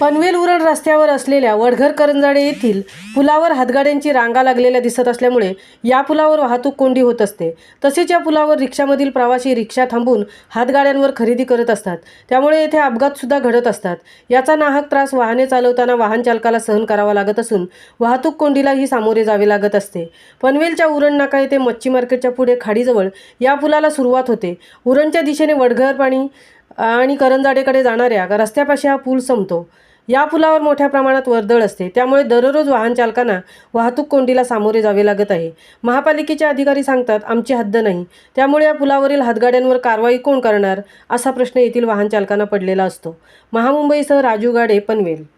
पनवेल उरण रस्त्यावर असलेल्या वडघर करंजाडे येथील पुलावर हातगाड्यांची रांगा लागलेल्या दिसत असल्यामुळे या पुलावर वाहतूक कोंडी होत असते. तसेच या पुलावर रिक्षामधील प्रवासी रिक्षा थांबून हातगाड्यांवर खरेदी करत असतात. त्यामुळे येथे अपघातसुद्धा घडत असतात. याचा नाहक त्रास वाहने चालवताना वाहन चालकाला सहन करावा लागत असून वाहतूक कोंडीलाही सामोरे जावे लागत असते. पनवेलच्या उरण नाका येथे मच्छी मार्केटच्या पुढे खाडीजवळ या पुलाला सुरुवात होते. उरणच्या दिशेने वडघर पाणी आणि करंजाडेकडे जाणाऱ्या रस्त्यापाशी हा पूल संपतो. या पुलावर मोठ्या प्रमाणात वर्दळ असते. त्यामुळे दररोज वाहन चालकांना वाहतूक कोंडीला सामोरे जावे लागत आहे. महापालिकेचे अधिकारी सांगतात आमची हद्द नाही. त्यामुळे या पुलावरील हातगाड्यांवर कारवाई कोण करणार? असा प्रश्न येथील वाहन चालकांना पडलेला असतो. महामुंबईसह राजू गाडे पनवेल.